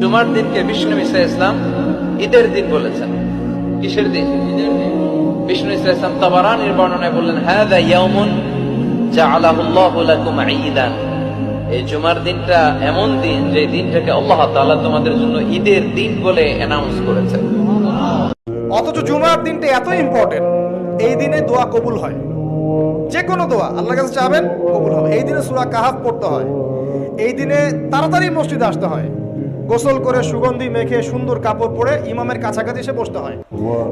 জুমার দিনকে বিষ্ণু ইসা ইসলাম ঈদের দিন বলেছেন। কিসের দিন? বিষ্ণু ইসা ইসলাম তাবারানির বর্ণনায় বললেন হ্যাঁ এই জুমার দিনটা এমন দিন, যে দিনটাকে আল্লাহ তোমাদের জন্য ঈদের দিন বলে অ্যানাউন্স করেছেন। অথচ জুমার দিনটা এত ইম্পর্টেন্ট এই দিনে দোয়া কবুল হয়। যে কোনো দোয়া, আল্লাহর কাছে চাবেন কবুল হবে। এই দিনে সুরা কাহাফ পড়তে হয়। এই দিনে তাড়াতাড়ি মসজিদে আসতে হয়। গোসল করে সুগন্ধি মেখে সুন্দর কাপড় পরে ইমামের কাছাকাছি এসে বসতে হয়।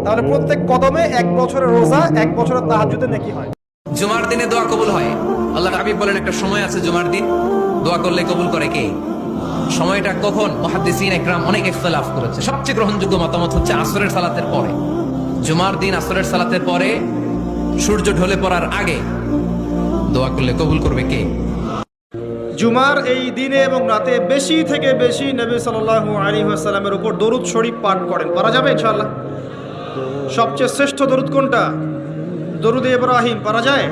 তাহলে প্রত্যেক কদমে এক বছরের রোজা এক বছরের তাহাজুদে নেকি হয়। জুমার দিনে দোয়া কবুল হয়। আল্লাহ হাবিব বলেন একটা সময় আছে জুমার দিন। দোয়া করলে কবুল করে কে? সময়টা কখন? মহাদ্দিসিন একরাম অনেক ইখতিলাফ করেছে। সবচেয়ে গ্রহণযোগ্য মতামত হচ্ছে আসরের সালাতের পরে। জুমার দিন আসরের সালাতের পরে সূর্য ঢলে পড়ার আগে দোয়া করলে কবুল করবে কে? জুমার এই দিনে এবং রাতে বেশি থেকে বেশি নবী সাল্লাল্লাহু আলাইহি ওয়াসাল্লামের উপর দরুদ শরীফ পাঠ করেন। পারা যাবে ইনশাআল্লাহ? সবচেয়ে শ্রেষ্ঠ দরুদ কোনটা? দরুদ ইব্রাহিম, পারা যায়?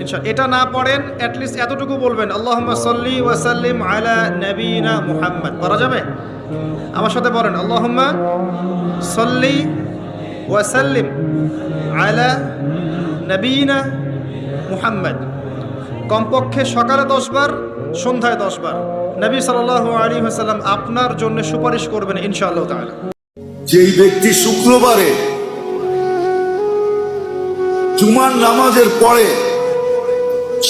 ইনশাআল্লাহ এটা না পড়েন অ্যাটলিস্ট এতটুকু বলবেন, আল্লাহুম্মা সাল্লি ওয়া সাল্লিম আলা নবীনা মুহাম্মদ। পারা যাবে? আমার সাথে বলেন, আল্লাহুম্মা সাল্লি ওয়া সাল্লিম আলা নবীনা মুহাম্মদ। কমপক্ষে সকালে দশবার, সন্ধ্যায় দশবার। নবী সাল্লাল্লাহু আলাইহি ওয়াসাল্লাম আপনার জন্য সুপারিশ করবেন ইনশাআল্লাহ তাআলা। যেই ব্যক্তি শুক্রবারে জুমার নামাজের পরে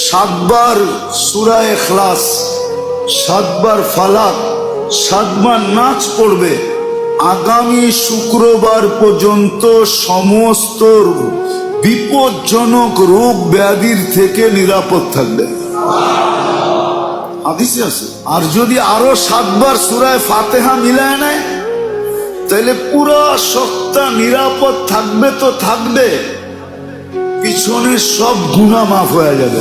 সাতবার সুরা এখলাস সাতবার ফালাক, সাতবার নাচ পড়বে, আগামী শুক্রবার পর্যন্ত সমস্ত বিপজ্জনক রোগ ব্যাধির থেকে নিরাপদ থাকবে। হাদিসে আছে। আর যদি আরও সাতবার সুরায় ফাতেহা মিলায় নেয় তাহলে পুরো সত্তা নিরাপদ থাকবে তো থাকবে, পিছনের সব গুণা মাফ হয়ে যাবে।